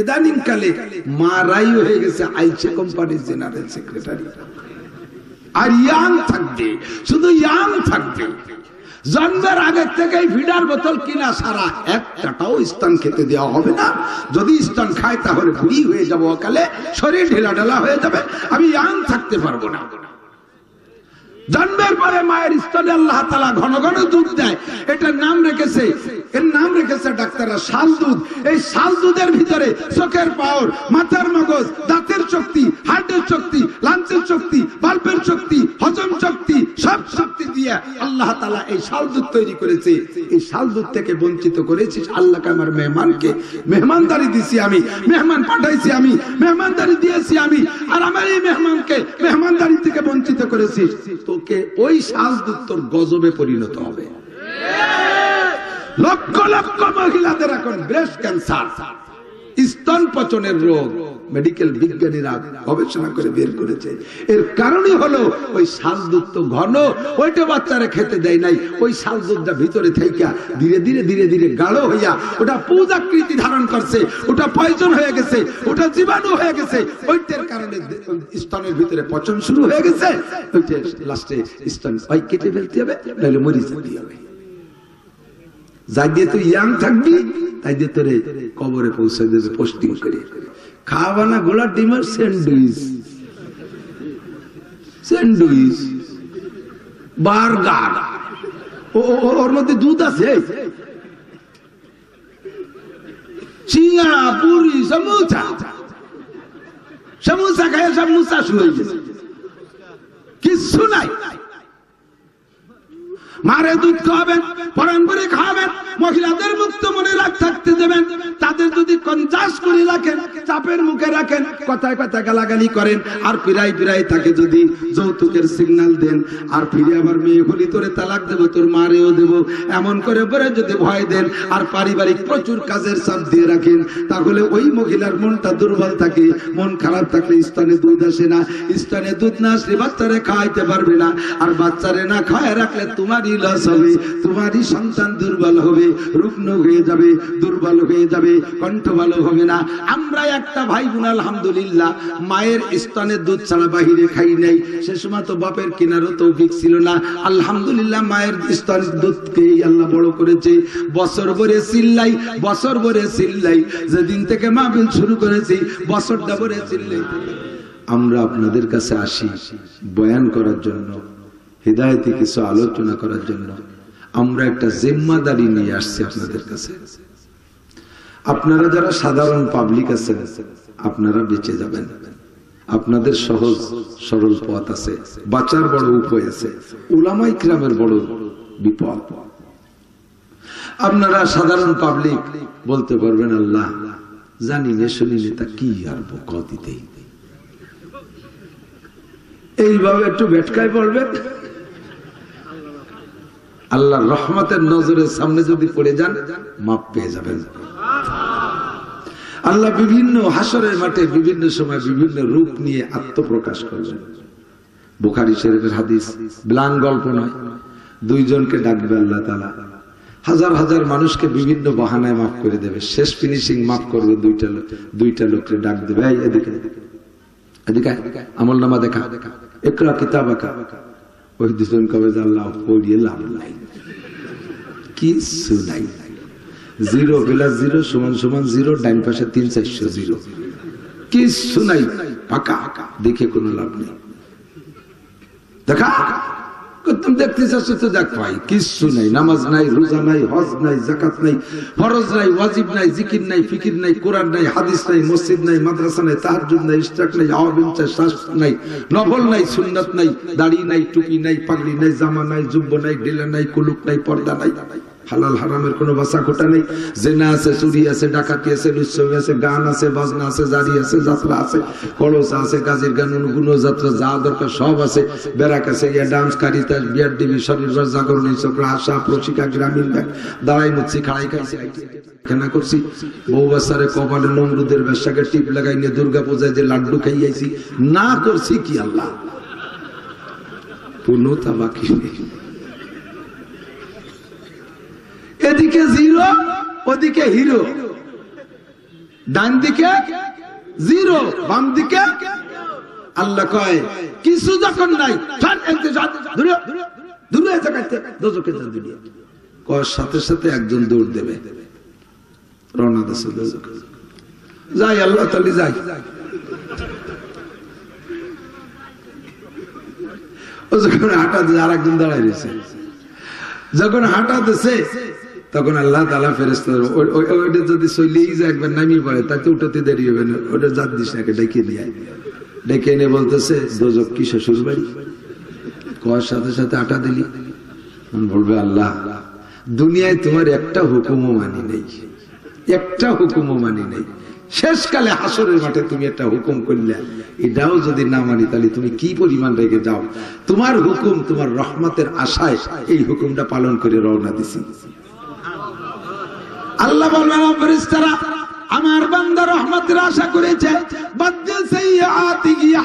ইদানিং কালে মারাই হয়ে গেছে আইসে কোম্পানির জেনারেল সেক্রেটারি। আর ইয়াং থাকবে, শুধু ইয়াং থাকবে। জন্মের আগে থেকেই ভিডার বোতল কিনা সারা একটাটাও স্তন খেতে দেওয়া হবে না। যদি স্তন খায় তাহলে বুড়ি হয়ে যাব অকালে, শরীর ঢেলা ঢেলা হয়ে যাবে। আমি ইয়াং থাকতে পারব না। জন্মের পরে মায়ের স্তনে আল্লাহ তালা ঘন ঘন দুধ দেয়। এটার নাম রেখেছে, এর নাম রেখেছে ডাক্তাররা শাল দুধ। এই শাল দুধের ভিতরে চোখের পাওয়ার মাথার মগজ, দাঁতের শক্তি, হার্টের শক্তি, লাঞ্চের শক্তি বাল্পের শক্তি দিয়ে আল্লাহ তালা এই শাল দুধ তৈরি করেছে। এই শাল দুধ থেকে বঞ্চিত করেছিস আল্লাহকে আমার মেহমানকে। মেহমানদারি দিছি আমি, মেহমান পাঠাইছি আমি, মেহমানদারি দিয়েছি আমি। আর আমার এই মেহমানকে, মেহমানদারি থেকে বঞ্চিত করেছিস। তোকে ওই শাল দুধ তোর গজবে পরিণত হবে। লক্ষ লক্ষ মহিলাদের এখন ব্রেস্ট ক্যান্সার স্তন পচনের রোগ। মেডিকেল বিজ্ঞানীরা গবেষণা করে বের করেছে। এর কারণই হলো ওই শাল দুধ তো ঘন, ওইটা বাচ্চারা খেতে দেয় নাই। ওই শাল দুধটা ভিতরে থাইকা ধীরে ধীরে ধীরে ধীরে গাঢ় হইয়া ওটা পূজাকৃতি ধারণ করছে, ওটা পয়জন হয়ে গেছে, ওটা জীবাণু হয়ে গেছে। ওইটার কারণে স্তনের ভিতরে পচন শুরু হয়ে গেছে। ওইটা লাস্টে স্তন ওই কেটে ফেলতে হবে, নাহলে মরি যেতে হবে। যাই দিয়ে তুই ইয়াং থাকবি, তাই দিয়ে তোরে কবরে পৌঁছে দেবে পোস্টিং করে। খাওয়া না গোলা ডিমের স্যান্ডউইচ। স্যান্ডউইচ। বার্গার। ওর মধ্যে দুধ আছে? সমুচা। খায় সব শুয়ে কিচ্ছু নাই। মারে দুধ খাওয়াবেন পরান করে খাওয়াবেন, মহিলাদের মুক্ত মনে রাখ থাকতে দেবেন। তাদের যদি কঞ্চাস করে রাখেন, চাপের মুখে রাখেন, কথায় কথা গালাগালি করেন, আর পিরাই পিরাই তাকে যদি যৌতুকের সিগন্যাল দেন, আর ফিরে আবার মেয়ে হলি তোরে তালাক দেবো, তোর মারেও দেব। এমন করে পরে যদি ভয় দেন, আর পারিবারিক প্রচুর কাজের চাপ দিয়ে রাখেন, তাহলে ওই মহিলার মনটা দুর্বল থাকে, মন খারাপ থাকলে স্তনে দুধ আসে না। স্তনে দুধ না আসলে বাচ্চারে খাওয়াইতে পারবে না। আর বাচ্চারে না খাওয়াই রাখলে তোমারই লস হবে, তোমারই সন্তান দুর্বল হবে, রুগ্ন হয়ে যাবে, দুর্বল হয়ে যাবে কণ্ঠ ভালো হবে না। আমরা একটা ভাই বোন আলহামদুলিল্লাহ, মায়ের স্তনের দুধ ছাড়া বাহিরে খাই নাই। সে সময় তো বাপের কেনারও তৌফিক ছিল না। আলহামদুলিল্লাহ, মায়ের স্তনের দুধকে আল্লাহ বড় করেছে। বছর ভরে চিল্লাই, বছর ভরে চিল্লাই। যেদিন থেকে মাহবিল শুরু করেছি, বছরটা ভরে চিল্লাই। আমরা আপনাদের কাছে আসি বয়ান করার জন্য। হৃদায়তে কিছু আলোচনা করার জন্য আমরা একটা জিম্মাদারি নিয়ে আসছি আপনাদের কাছে। আপনারা যারা সাধারণ পাবলিক আছেন, আপনারা বেঁচে যাবেন। আপনাদের সহজ, সরল পথ আছে। বাঁচার বড় উপায় আছে। উলামাই ক্রামের বড় বিপদ। আপনারা সাধারণ পাবলিক বলতে পারবেন, আল্লাহ, জানি নে, শুনি তা কি আর ক দিতে এইভাবে একটু ভেটকায় পড়বেন আল্লাহ রহমতের নজরের সামনে যদি পড়ে যান, মাপ পেয়ে যাবেন। আল্লাহ বিভিন্ন হাসরের মাঠে বিভিন্ন সময় বিভিন্ন রূপ নিয়ে আত্মপ্রকাশ করবেন বুখারি শরীফের হাদিস ব্লাং গল্প নয়। দুইজনকে ডাকবে আল্লাহ তালা হাজার হাজার মানুষকে বিভিন্ন বাহানায় মাফ করে দেবে। শেষ ফিনিশিং মাফ করবে দুইটা লোক, দুইটা লোককে ডাক দেবে এদিকে এদিকে আমল নামা দেখা একরা কিতাব আঁকা ওই দুজন কবে জানলাম পড়িয়ে লাভ নাই। কিছু নাই। জিরো প্লাস জিরো সমান সমান জিরো, ডাইন পাশে তিন চারশো জিরো। কিছু নাই। পাকা। দেখে কোনো লাভ নেই। দেখা। তুমি দেখতে চাচ্ছ তো দেখ ভাই কিচ্ছু নাই, নামাজ নাই, রোজা নাই, হজ নাই জাকাত নাই, ফরজ নাই, ওয়াজিব নাই, জিকির নাই, ফিকির নাই, কোরআন নাই, হাদিস নাই, মসজিদ নাই, মাদ্রাসা নাই তাহাজুদ নাই ইস্তাক নাই আওয়াবিন শাস্ত্র নাই নফল নাই সুন্নাত নাই, দাড়ি নাই, টুপি নাই, পাগড়ি নাই, জামা নাই, জুব্ব নাই ঢিলা নাই কুলুক নাই, পর্দা নাই। হালাল হারামের কোনো বাসা খোটা নেই। জেনা আছে, চুরি আছে, ডাকাতি আছে, লুচ্ছমি আছে, গান আছে, বাজনা আছে, জারি আছে, যাত্রা আছে, কলস আছে, গাজীর গান গুণ যাত্রা যা দরকার সব আছে। বেড়াক আছে, ইয়া ডান্স কারিতা বিয়ার ডিবি শরীর জাগরণ চক্র আশা প্রশিকা, গ্রামীণ ব্যাংক, দাঁড়াই মুচ্ছি, খাড়াই খাইছি কেনা করছি। বউ বাচ্চারে কপালে নমরুদের ব্যবসাকে টিপ লাগাই নিয়ে দুর্গা পূজায় যে লাড্ডু খাইয়াছি না করছি কি আল্লাহ? পূর্ণতা বাকি নেই এদিকে জিরো ওদিকে হিরো ডান দিকে জিরো বাম দিকে আল্লাহ কয় কিছু যখন নাই হয়ে সাথে সাথে একজন দৌড় দেবে রওনা যাই আল্লাহ তালি যাই ও যখন হাঁটা আর একজন দাঁড়ায় রয়েছে যখন তখন আল্লাহ তালা ফেরেস্ত ওইটা যদি চলেই যায়, একবার নামিয়ে পড়ে, তাতে উঠাতে দেরি হবে না। ওটা জাত দিস নাকি ডেকে নিয়ে ডেকে এনে বলতেছে, দোজক কি শ্বশুর বাড়ি কয়ার সাথে সাথে আটা দিলি। বলবে, আল্লাহ, দুনিয়ায় তোমার একটা হুকুমও মানি নেই। একটা হুকুমও মানি নেই। শেষকালে হাসরের মাঠে তুমি একটা হুকুম করলে। এটাও যদি না মানি, তাহলে তুমি কি পরিমাণ রেগে যাও? তোমার হুকুম, তোমার রহমতের আশায় এই হুকুমটা পালন করে রওনা দিছি। আল্লাহ বলবেন ফেরেশতারা, আমার বান্দা রহমতের আশা করেছে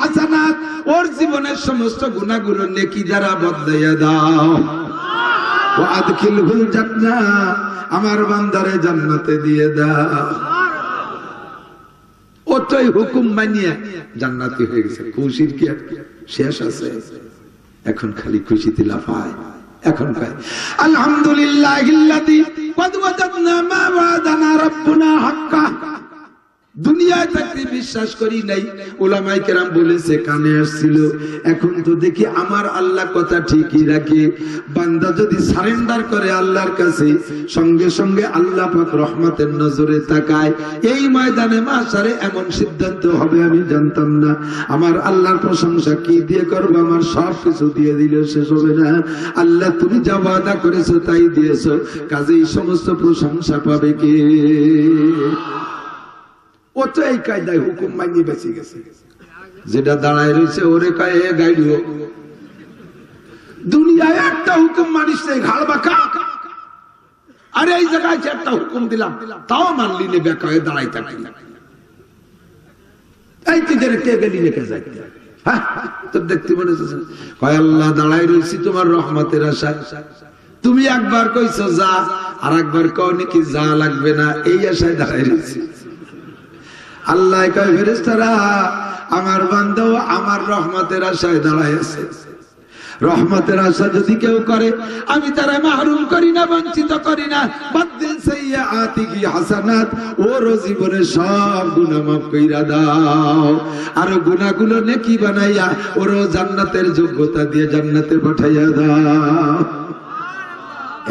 হাসানাত, ওর জীবনের সমস্ত গুনাহগুলো নেকি দ্বারা বদলাইয়া দাও। ওয়া আদখিলহুল জান্নাহ, আমার বান্দারে জান্নাতে দিয়ে দাও। ওটাই হুকুম মানিয়ে জান্নাতি হয়ে গেছে। খুশির কি? শেষ আছে। এখন খালি খুশিতে লাফায়। এখন হয় আলহামদুলিল্লাহ দুনিয়ায় থাকতে বিশ্বাস করি নাই। ওলামাই কেরাম বলেছে কানে আসছিল। এখন তো দেখি আমার আল্লাহ কথা ঠিকই রাখে। বান্দা যদি সারেন্ডার করে আল্লাহর কাছে, সঙ্গে সঙ্গে আল্লাহ পাক রহমতের নজরে তাকায়। এই ময়দানে মাসারে এমন সিদ্ধান্ত হবে আমি জানতাম না। আমার আল্লাহর প্রশংসা কি দিয়ে করব? আমার সব কিছু দিয়ে দিলে শেষ হবে না। আল্লাহ, তুমি যা ওয়াদা করেছ তাই দিয়েছ। কাজে এই সমস্ত প্রশংসা পাবে কে? ও তো এই কায়দায় হুকুম বেঁচে গেছে। যেটা দাঁড়ায় রয়েছে, ওরে কায়ে দুনিয়ায় একটা হুকুম ঘাড় বাঁকা। আরে এই জায়গায় একটা হুকুম দিলাম, তাও মানলি নে, বেকা হয়ে দাঁড়াই থাকলি। এই রেখে যাই হ্যাঁ তোর দেখতে মনে হচ্ছে কয় আল্লাহ দাঁড়াই রয়েছি তোমার রহমতের আশা তুমি একবার কইছো যা, আর একবার কও নাকি যা লাগবে না, এই আশায় দাঁড়াই রয়েছি। আল্লাহ কয় ফেরেস্তারা আমার বান্ধব আমার রহমতের আশায় দাঁড়ায় আছে রহমতের আশা যদি কেউ করে, আমি তারা মাহরুম করি না, বঞ্চিত করি না। বাদ্দিল সাইয়্যাতি কি হাসানাত জীবনে সব গুনাহ মাফ কইরা দাও। আর গুনাহগুলো নেকি বানাইয়া ওর জান্নাতের যোগ্যতা দিয়ে জান্নাতে পাঠাইয়া দাও।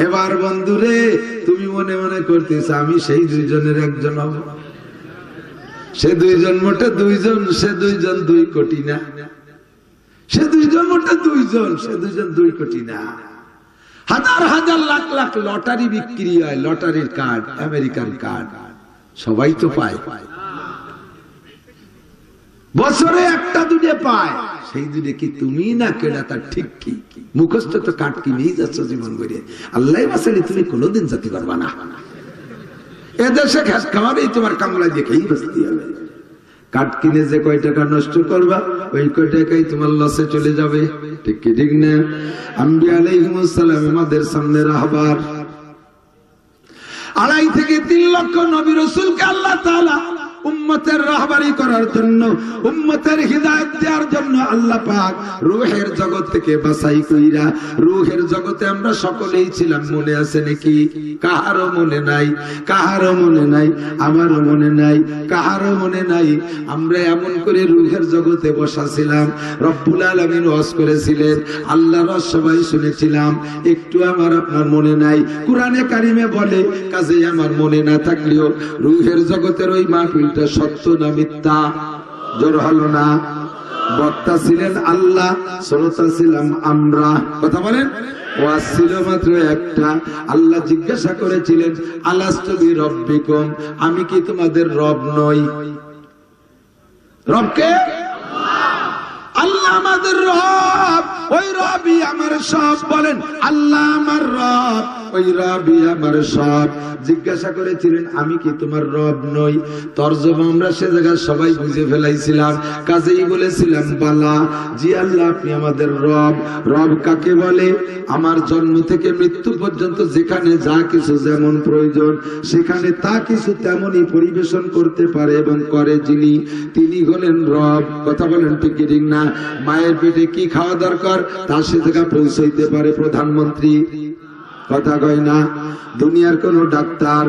এবার বন্ধুরে, তুমি মনে মনে করতেছ, আমি সেই দুইজনের একজন হব। সে দুইজন মোটে দুইজন, সে দুইজন দুই কোটি না। সে দুইজন মোটে দুইজন, সে দুইজন দুই কোটি না। হাজার হাজার লাখ লাখ লটারি বিক্রি হয়, লটারির কার্ড, আমেরিকান কার্ড। সবাই তো পায়। বছরে একটা দুটে পায়। সেই দুটে কি তুমি না কেনা তার ঠিক কি? মুখস্থ তো কাঠ কিনেই যাচ্ছ জীবন করে আল্লাহ বাসালে তুমি কোনোদিন জাতি পারবা না। এদেশে ঘাস খাওয়ারই তোমার কামলা দিয়ে খেয়েই বসতে হবে। কাঠ কিনে যে কয় টাকা নষ্ট করবা, ওই কয় টাকাই তোমার লসে চলে যাবে। ঠিক কি, ঠিক না? আম্বি আলাইহিমুসালাম আমাদের সামনে রাহবার। আড়াই থেকে তিন লক্ষ নবী রসুলকে আল্লাহ তাআলা উম্মতের রাহবারি করার জন্য, উম্মতের হিদায়ত দেওয়ার জন্য আল্লাহ পাক রুহের জগৎ থেকে বাছাই কইরা, রুহের জগতে আমরা সকলেই ছিলাম, মনে আছে নাকি? কাহারও মনে নাই, কাহারও মনে নাই, আমারও মনে নাই, কাহারও মনে নাই। আমরা এমন করে রুহের জগতে বসা ছিলাম রব্বুল আলামিন ওয়াজ করেছিলেন আল্লাহ রস সবাই শুনেছিলাম, একটু আমার আপনার মনে নাই। কোরআনে কারিমে বলে কাজে আমার মনে না থাকলেও রুহের জগতের ওই মাহফিলটা সত্য না মিথ্যা? জোর হলো না। বক্তা ছিলেন আল্লাহ, শ্রোতা ছিলাম আমরা। কথা বলেন? একটা। আল্লাহ জিজ্ঞাসা করেছিলেন, আলাস্তবি রব্বিকুম? আমি কি তোমাদের রব নই? রবকে আল্লাহ আমাদের রব। ওই রবই আমার সব। বলেন, আল্লাহ আমার রব। ওই রবই আমার সব। জিজ্ঞাসা করেছিলেন, আমি কি তোমার রব নই? তর্জমা আমরা সে জায়গায় সবাই বুঝে ফেলাইছিলাম। কাজেই বলেছিলাম, বালা, জি আল্লাহ, আপনি আমাদের রব। রব কাকে বলে? আমার জন্ম থেকে মৃত্যু পর্যন্ত যেখানে যা কিছু যেমন প্রয়োজন, সেখানে তা কিছু তেমনই পরিবেশন করতে পারে এবং করে যিনি, তিনি হলেন রব। কথা বলেন ঠিক ঠিক না? মায়ের পেটে কি খাওয়া দরকার? তা সে জায়গা পৌঁছাইতে পারে প্রধানমন্ত্রী। কথা কয় না? দুনিয়ার কোন ডাক্তার,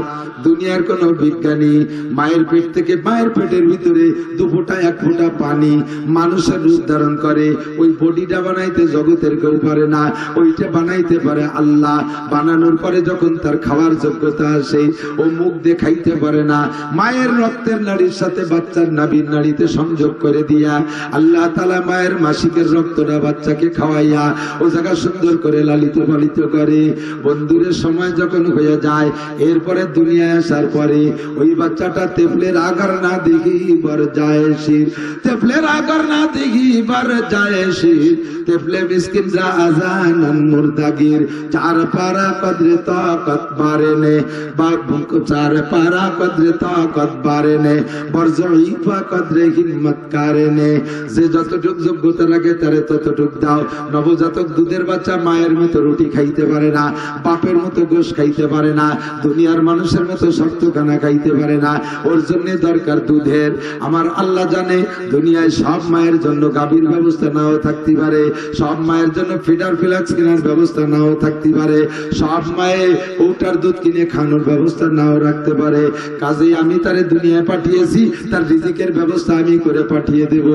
দুনিয়ার কোন বিজ্ঞানী, মায়ের পেট থেকে মায়ের পেটের ভিতরে দু ফোঁটা, এক ফোঁটা পানি মানুষের রূপ ধারণ করে। ওই বডিটা বানাইতে জগতের কেউ পারে না, ওইটা বানাইতে পারে আল্লাহ। বানানোর পরে যখন তার খাওয়ার যোগ্যতা আসে, ও মুখ দেখাইতে পারে না। মায়ের রক্তের নাড়ির সাথে বাচ্চার নাবির নাড়িতে সংযোগ করে দিয়া আল্লাহ তালা মায়ের মাসিকের রক্তটা বাচ্চাকে খাওয়াইয়া ও জায়গা সুন্দর করে লালিত পালিত করে। বন্ধুরের সময় যখন হয়ে যায়, এরপরে দুনিয়ায় আসার পরে ওই বাচ্চাটা তেফলের আগার না দেখি বার যায় শির তেফলের আগার না দেখি বার যায় শির তেফলে মিসকিন যা আজানান মুরদাগির চার পারা কদরে তাকত বারে নে। বাবুক চার পারা কদরে তাকত বারে নে। বরজইফা কদরে হিম্মত কারে নে। যে যতটুক যোগ্যতা লাগে তারে ততটুক দাও। নবজাতক দুধের বাচ্চা মায়ের মতো রুটি খাইতে পারে না। বাপের মতো গোশ খাইতে পারে না, দুনিয়ার মানুষের মতো শক্ত খানা খাইতে পারে না। ওর জন্য দরকার দুধের। আমার আল্লাহ জানে, দুনিয়ায় সব মায়ের জন্য গাভীর ব্যবস্থা নাও থাকতে পারে। সব মায়ের জন্য ফিডার ফিলাক্স কেনার ব্যবস্থা নাও থাকতে পারে। সব মায়ে ওটার দুধ কিনে খানোর ব্যবস্থা নাও রাখতে পারে। কাজেই আমি তারে দুনিয়ায় পাঠিয়েছি, তার রিজিকের ব্যবস্থা আমি করে পাঠিয়ে দেব।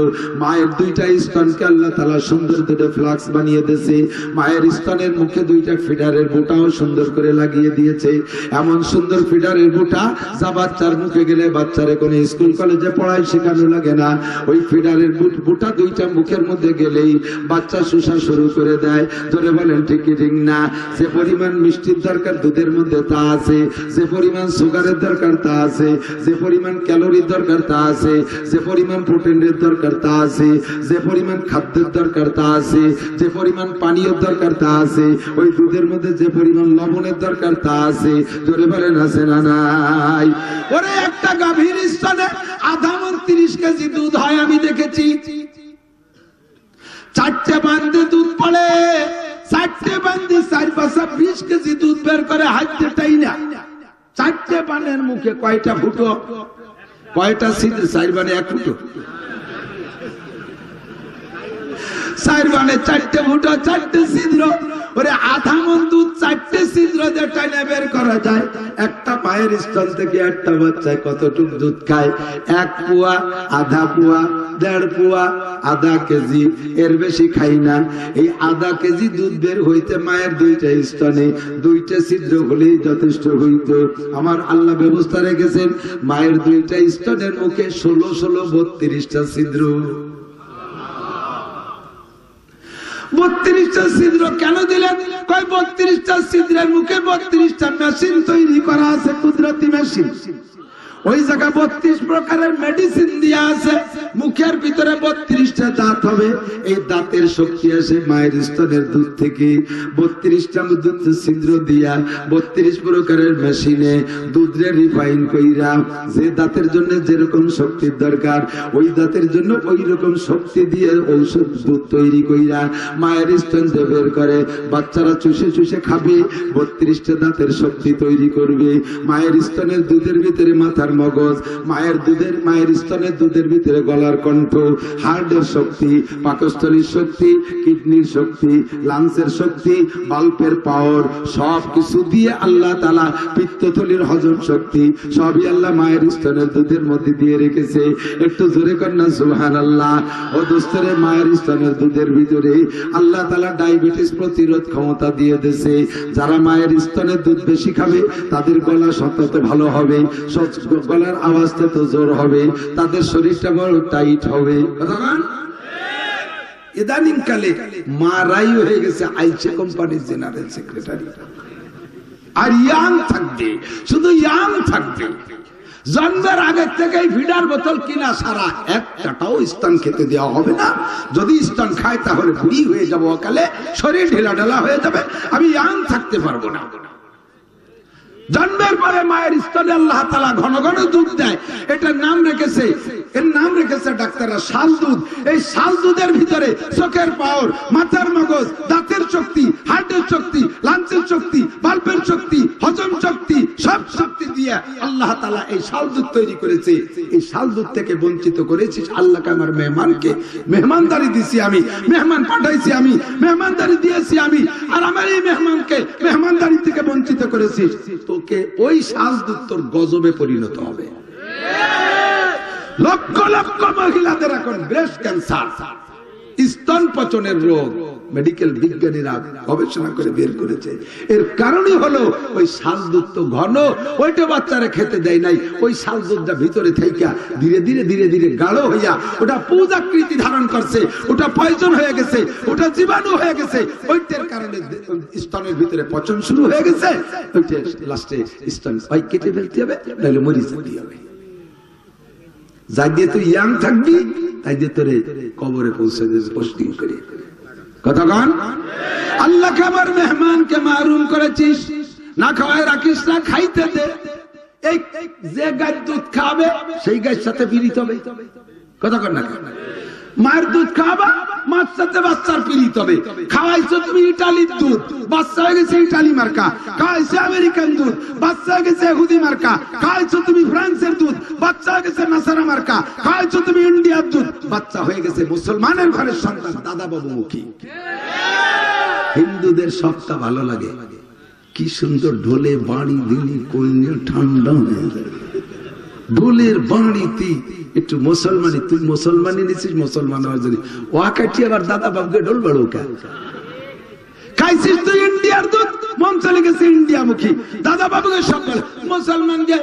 মায়ের দুইটা স্তনকে আল্লাহ তালা সুন্দর দুটো ফ্লাক্স বানিয়ে দিয়েছে। মায়ের স্তনের মুখে দুইটা ফিডারের বুটাও সুন্দর করে লাগিয়ে দিয়েছে। এমন সুন্দর ফিডারের বুটা যা বাচ্চার মুখে গেলে বাচ্চারে কোনো স্কুল, কলেজে পড়ায় শেখানো লাগে না। ওই ফিডারের বুট- দুইটা মুখের মধ্যে গেলেই বাচ্চা শুষা শুরু করে দেয়। ধরে বলেন, ঠিক কি ঠিক না? যে পরিমাণ মিষ্টির দরকার দুধের মধ্যে তা আছে। যে পরিমাণ সুগারের দরকার তা আছে। যে পরিমাণ ক্যালোরির দরকার তা আছে। যে পরিমাণ প্রোটিনের দরকার তা আছে। যে পরিমাণ খাদ্যের দরকার তা আছে। যে পরিমাণ পানীয় দরকার তা আছে। ওই দুধের মধ্যে যে পরিমাণ লবণের দরকার তা আছে। ধরে বলেন, আছে না নাই? ওরে একটা গাভীর স্তনে আধা মন তিরিশ কেজি দুধ হয়, আমি দেখেছি। চারটে বান্ধে দুধ পড়ে, চারটে বান্ধে চার পাশা বিশ কেজি দুধ বের করে হাতটাই না। চারটে বানের মুখে কয়টা ফুটো? কয়টা ছিদ্র চার বানে এক ফুটো। চার চারটে ফুটো চারটে ছিদ্র। ওরে আধা মন দুধ, চারটে ছিদ্র দিয়ে টাইনে বের করা যায়। একটা পায়ের স্তন থেকে একটা বাচ্চায় কতটুক দুধ খায়? এক পুয়া, আধা পুয়া, দেড় পুয়া, আধা কেজি। এর বেশি খাই না। এই আধা কেজি দুধ বের হইতে মায়ের দুইটা স্তনে, দুইটা ছিদ্র হলেই যথেষ্ট হইত। আমার আল্লাহ ব্যবস্থা রেখেছেন, মায়ের দুইটা স্তনের মুখে ষোলো ষোলো বত্রিশটা ছিদ্র। বত্রিশটা ছিদ্র কেন দিলেন? কয়, বত্রিশটা ছিদ্রের মুখে বত্রিশটা মেশিন তৈরি করা আছে, কুদরতি মেশিন ওই জায়গা বত্রিশ প্রকারের মেডিসিন দিয়া আছে। মুখের ভিতরে বত্রিশটা দাঁত হবে। এই দাঁতের শক্তি আসে মায়ের স্তনের দুধ থেকে। বত্রিশটা দুধ ছিদ্র দিয়া বত্রিশ প্রকারের মেশিনে দুধরে রিফাইন কইরা যে দাঁতের জন্য যেরকম শক্তির দরকার, ওই দাঁতের জন্য ওই রকম শক্তি দিয়ে ঔষধ দুধ তৈরি কইরা মায়ের স্তন দিয়ে বের করে। বাচ্চারা চুষে চুষে খাবে, বত্রিশটা দাঁতের শক্তি তৈরি করবে। মায়ের স্তনের দুধের ভিতরে মাথার মগজ, মায়ের দুধের, মায়ের স্তনের দুধের ভিতরে গলার কণ্ঠ, হার্টের শক্তি, পাকস্থলীর শক্তি, কিডনির শক্তি, লাংসের শক্তি, বাল্বের পাওয়ার সব কিছু দিয়ে আল্লাহ তালা পিত্তথলির হজম শক্তি, সবই আল্লাহ মায়ের স্তনের দুধের মধ্যে দিয়ে রেখেছে। একটু জোরে কন্যা সুহান আল্লাহ ও দোস্তরে, মায়ের স্তনের দুধের ভিতরে আল্লাহ তালা ডায়াবেটিস প্রতিরোধ ক্ষমতা দিয়ে দিয়েছে। যারা মায়ের স্তনের দুধ বেশি খাবে, তাদের গলা সতত ভালো হবে। গলার আওয়াজটা তো জোর হবে, তাদের শরীরটা বড় টাইট হবে। ইদানিং কালে মারাই হয়ে গেছে আইসে কোম্পানির জেনারেল সেক্রেটারি। আর ইয়াং থাকবে, শুধু ইয়াং থাকবে। জন্মের আগে থেকেই ভিডার বোতল কিনা সারা একটাটাও স্তন খেতে দেওয়া হবে না। যদি স্তন খায় তাহলে বুড়ি হয়ে যাব অকালে, শরীর ঢেলা ঢেলা হয়ে যাবে। আমি ইয়াং থাকতে পারব না। জন্মের পরে মায়ের স্তনে আল্লাহ তালা ঘন ঘন দুধ দেয়। এটার নাম রেখেছে, এর নাম রেখেছে ডাক্তাররা শাল দুধ। এই শাল দুধের ভিতরে চোখের পাওয়ার, মাথার মগজ, দাঁতের শক্তি, হার্টের শক্তি, লাঞ্চের শক্তি বাল্বের শক্তি, হজম শক্তি, সব শক্তি দিয়ে আল্লাহ তালা এই শাল দুধ তৈরি করেছে। এই শাল দুধ থেকে বঞ্চিত করেছিস আল্লাহকে আমার মেহমানকে মেহমানদারি দিছি আমি, মেহমান পাঠাইছি আমি, মেহমানদারি দিয়েছি আমি, আর আমার এই মেহমানকে মেহমানদারি থেকে বঞ্চিত করেছিস তোকে ওই শ্বাস তোর গজবে পরিণত হবে। লক্ষ লক্ষ মহিলাদের এখন ব্রেস্ট ক্যান্সার, স্তন পচনের রোগ মেডিকেল বিজ্ঞানীরা গবেষণা করে বের করেছে। এর কারণই হলো, ওই শাল দুধ তো ঘন, ওইটা বাচ্চারা খেতে দেয় নাই। ওই শাল দুধটা ভিতরে থাইকা ধীরে ধীরে ধীরে ধীরে গাঢ় হইয়া, ওটা পূজাকৃতি ধারণ করছে, ওটা পয়জন হয়ে গেছে, ওটা জীবাণু হয়ে গেছে। ওইটার কারণে স্তনের ভিতরে পচন শুরু হয়ে গেছে। ওইটা লাস্টে স্তন, ওই কেটে ফেলতে হবে নাহলে মরিচ দিতে হবে। যাই দিয়ে তুই ইয়াং থাকবি, তাই দিয়ে তোরে কবরে পৌঁছে দিয়েছে পোস্টিং করে। কন আল্লাহকে আমার মেহমানকে মারুম করেছিস। না খাওয়াই রাখিস, না খাইতে দে। এই যে গাছ দুধ খাবে, সেই গাছ সাথে পীড়িত হবে। কতক্ষণ না মায়ের দুধ খাওয়াবা? মার বাচ্চার হবে। খাওয়াইছো তুমি ইটালির দুধ, বাচ্চা হয়ে গেছে ইটালি মার্কা। খাওয়াইছো আমেরিকান দুধ, বাচ্চা হয়ে গেছে মার্কা। খাওয়াইছো তুমি ফ্রান্সের দুধ, বাচ্চা হয়ে গেছে নাসারা মার্কা। খাওয়াইছো তুমি ইন্ডিয়ার দুধ, বাচ্চা হয়ে গেছে মুসলমানের ঘরের সন্তান, দাদা বাবু মুখী। হিন্দুদের সবটা ভালো লাগে। কি সুন্দর ঢোলে বাড়ি দিলি, কইলে ঠান্ডা হয়ে যায়। ঢোলের বাড়িতে একটু মুসলমানি, তুই মুসলমানি নিছিস, মুসলমান হওয়ার জন্য ওয়া কাটি আবার দাদা বাবুকে ঢোল বাড়ো খাইছিস তুই ইন্ডিয়ার দুধ মন চলে গেছে ইন্ডিয়া মুখী দাদা বাবুকে সব বলে মুসলমান যে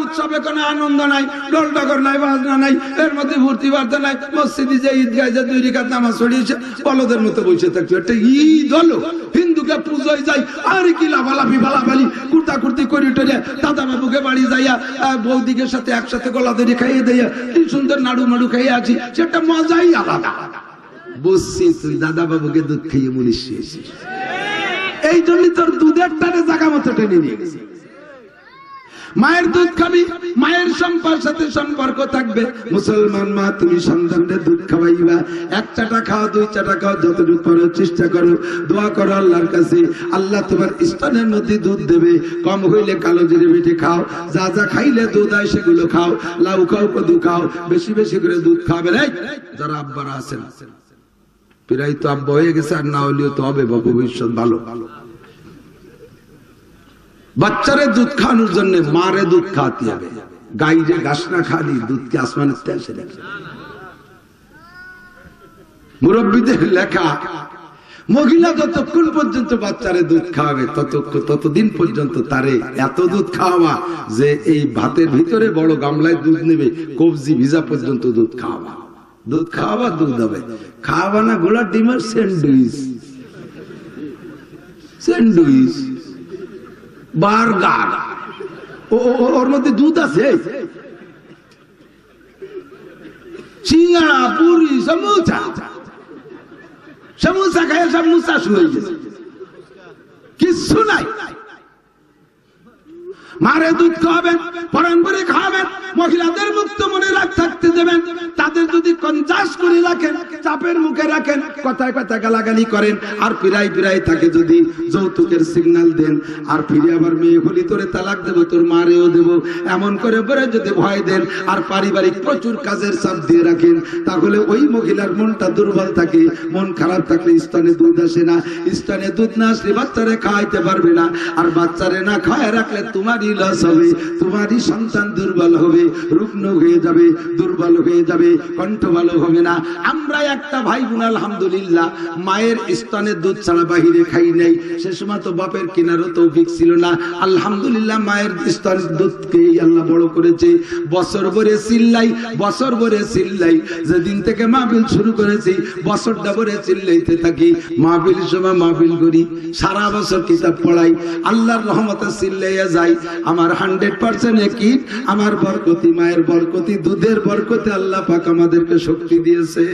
উৎসবে কোনো আনন্দ নাই ডোল নাই বাজনা নাই এর মধ্যে ভর্তি বার্তা নাই। মসজিদে যে ঈদগায় যে দুই রেখাত নামাজ ছড়িয়েছে বলদের মতো বসে থাকছে। একটা ঈদ হলো। হিন্দুকে পুজোয় যাই আর কি লাফালাফি বালাবালি কুর্তা কুর্তি করি টরে দাদা বাবুকে বাড়ি যাইয়া আহ, বৌদিকের সাথে একসাথে গলা ধরে খাইয়ে দেয়া কি সুন্দর নাড়ু মাড়ু খাইয়ে আছি সেটা মজাই আলাদা। বুঝছি তুই দাদা বাবুকে দুধ খাইয়ে মনীষ এই জন্য তোর দুধের টানে জাগা মতো টেনে নিয়ে গেছে। মায়ের দুধ খাবি, মায়ের সম্পর্ক সাথে সম্পর্ক থাকবে। মুসলমান মা, তুমি সন্তানদের দুধ খাওয়াইবা। এক চাটা খাও, দুই চাটা খাও, যতটুকু পারো চেষ্টা করো, দোয়া করো আল্লাহর কাছে। আল্লাহ তোমার স্তনের মধ্যে দুধ দেবে। কম হইলে কালো জিরে বেটে খাও। যা যা খাইলে দুধ হয় সেগুলো খাও। লাউ খাও, কদু খাও। বেশি বেশি করে দুধ খাবে রে যারা আব্বারা আছেন প্রায় তো আব্বা হয়ে গেছে, আর না হলেও তো হবে ভবিষ্যৎ ভালো। বাচ্চারে দুধ খাওয়ানোর জন্য মারে দুধ খাওয়াতে হবে। গাই যে ঘাস না খালি দুধকে আসমানের তেল মুরব্বীদের লেখা, মহিলা যতক্ষণ পর্যন্ত বাচ্চারে দুধ খাওয়াবে ততক্ষণ ততদিন পর্যন্ত তারে এত দুধ খাওয়াবা যে এই ভাতের ভিতরে বড় গামলায় দুধ নেবে, কবজি ভিজা পর্যন্ত দুধ খাওয়াবা। দুধ খাওয়াবা, দুধ হবে খাওয়াবা না গোলা ডিমের স্যান্ডউইচ। স্যান্ডউইচ। বার্গার। ওর মধ্যে দুধ আছে? সিঙ্গাড়া পুরি, সমুচা। সমুচা খায় সব মুসা শুয়ে কিচ্ছু নাই। মারে দুধ খাওয়াবেন পরান করে খাওয়াবেন মহিলাদের মুক্ত মনে রাখ থাকতে দেবেন। তাদের যদি কঞ্জাস করে রাখেন, চাপের মুখে রাখেন, কথায় কথায় গালাগালি করেন, আর পিরাই পিরাই তাকে যদি যৌতুকের সিগন্যাল দেন, আর ফিরে আবার মেয়ে হলি তোরে তালাক দেবো, তোর মারেও দেবো, এমন করে বলে যদি ভয় দেন, আর পারিবারিক প্রচুর কাজের চাপ দিয়ে রাখেন, তাহলে ওই মহিলার মনটা দুর্বল থাকে, মন খারাপ থাকলে স্তনে দুধ আসে না, স্তনে দুধ না আসলে বাচ্চারে খাওয়াইতে পারবে না, আর বাচ্চারে না খাওয়ায় রাখলে তোমারই লস হবে তোমারই সন্তান দুর্বল হবে, রুগ্ন হয়ে যাবে, দুর্বল হয়ে যাবে কণ্ঠ ভালো হবে না। আমরা একটা ভাই বোন আলহামদুলিল্লাহ, মায়ের স্তনে দুধ ছাড়া বাহিরে খাই নাই। সে সময় তো বাপের কেনারও তৌফিক ছিল না। আলহামদুলিল্লাহ, মায়ের স্তনের দুধকে আল্লাহ বড় করেছে। বছর ভরে চিল্লাই, বছর ভরে চিল্লাই। যেদিন থেকে মাহবিল শুরু করেছি, বছরটা ভরে চিল্লাইতে থাকি। মাহবিল সময় মাহবিল করি, সারা বছর কিতাব পড়াই। আল্লাহর রহমতে চিল্লাইয়া যাই। আমার হান্ড্রেড পার্সেন্ট একই। আমার বরকতি, মায়ের বরকতি, দুধের বরকতে আল্লাহ পাক আমাদেরকে শক্তি দিয়েছে।